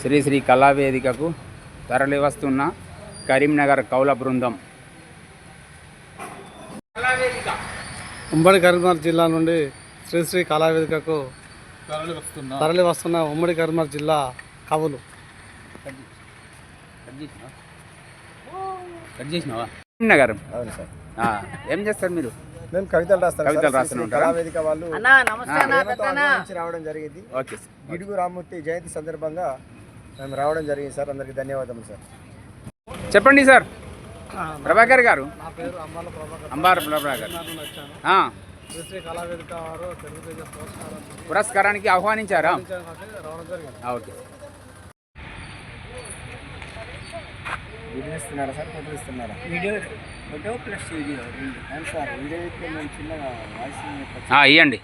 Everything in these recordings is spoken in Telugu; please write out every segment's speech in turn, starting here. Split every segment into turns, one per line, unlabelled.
శ్రీ శ్రీ కళావేదికకు తరలి వస్తున్న కరీంనగర్ కౌల బృందం.
ఉమ్మడి కరీంనగర్ జిల్లా నుండి శ్రీశ్రీ కళావేదికకు
తరలి వస్తున్నా
తరలి వస్తున్న ఉమ్మడి కరీంనగర్ జిల్లా కవులు.
కరీంనగర్.
అవును సార్.
ఆ, ఏం చేస్తారు మీరు?
మేము కవితలు రాస్తాం
కవితలు. రాస్తూనే ఉంటారా?
కళావేదిక వాళ్ళు రావడం జరిగింది.
Okay sir.
గిడుగు రామ్మూర్తి జయంతి సందర్భంగా మేము రావడం జరిగింది సార్. అందరికీ ధన్యవాదములు సార్.
చెప్పండి సార్. ప్రభాకర్ గారు.
నా పేరు అంబాల ప్రభాకర్.
అంబార్ ప్రభాకర్.
నుండి వచ్చాను.
ఆ,
శ్రీశ్రీ కళావేదిక వారు తెలుగు తేజ పురస్కారం
పురస్కారానికి ఆహ్వానించారా?
ఇచ్చేందుకు రావడం జరిగింది.
ఆ, ఓకే.
వీడియో ఇస్తున్నారా సార్? ఫోటో ఇస్తున్నారా వీడియో ఫోటో ప్లస్ వీడియో అవును సార్. వీడియో అయితే మేము చిన్నగా వాయిస్
ఆ, ఇవ్వండి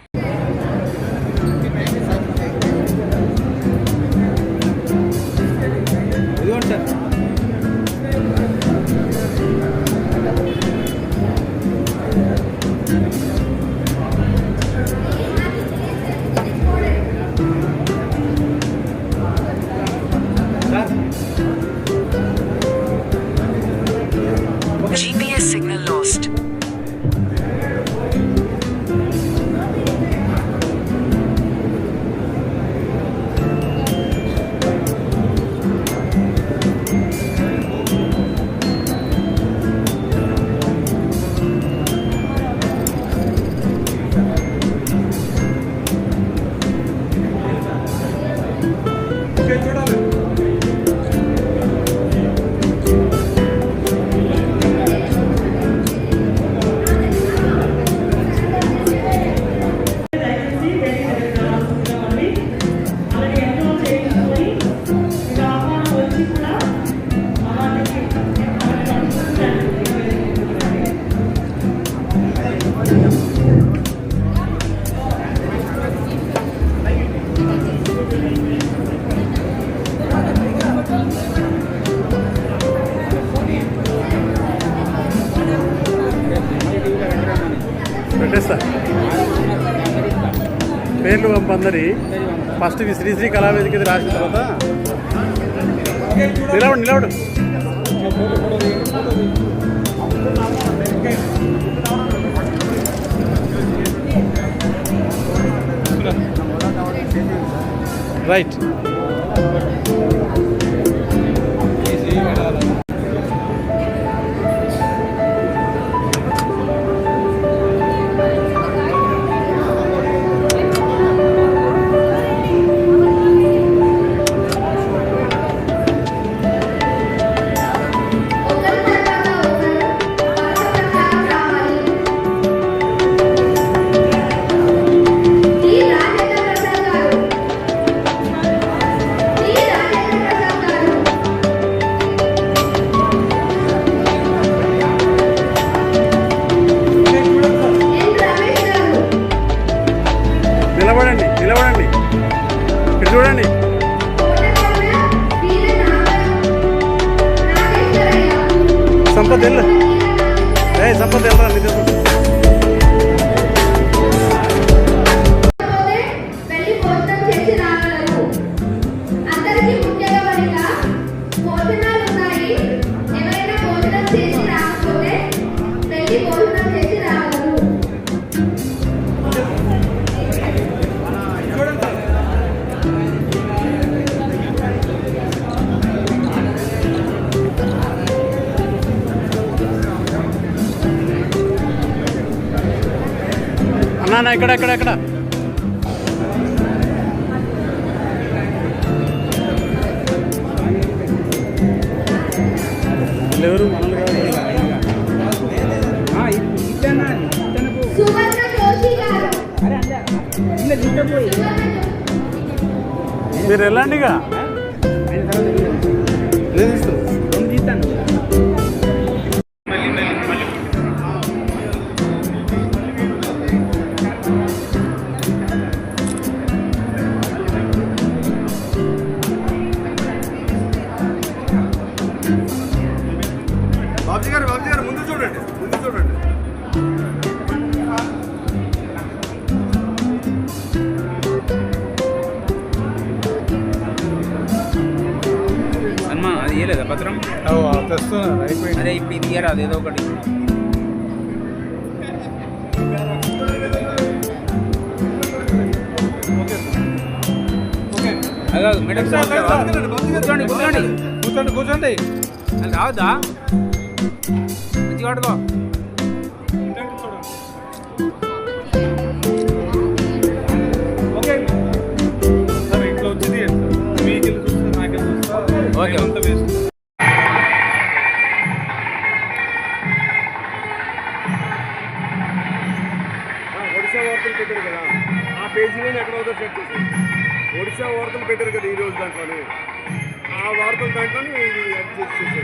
పెట్టేస్తా. పేర్లు పంపందరి ఫస్ట్ ఇవి శ్రీశ్రీ కళావేదిక రాసిన తర్వాత. నిలవడు నిలవడు రైట్.
ఎవరైనా భోజనం చేసి రాకపోతే వెళ్ళి భోజనం చేసి రాగలరు
అన్నా ఇక్కడ ఇక్కడ ఇక్కడ.
జోషి
మీరు వెళ్ళండి
బాబుజీ గారు బాబుజీ గారు ముందు చూడండి ముందు చూడండి.
ఇవ్వలేదా పత్రం?
తెస్తున్నారు అయిపోయింది.
అదే ఇప్పుడు ఇది ఇయ్యరా అదేదో ఒకటి. అదో మేడం కూర్చోండి కూర్చోండి.
కూర్చోండి కూర్చోండి.
అది రావద్దా? మంచిగా ఓకే.
అంతా వేస్ట్.
ఒడిశా వార్తలు పెట్టారు కదా. ఆ పేజీలోనే ఎక్కడ అవుతారు చెక్ చేసి ఒడిశా వార్తలు పెట్టారు కదా ఈ రోజు దాంట్లోనే. ఆ వార్తల దాంట్లోనే ఇది యాడ్ చేసి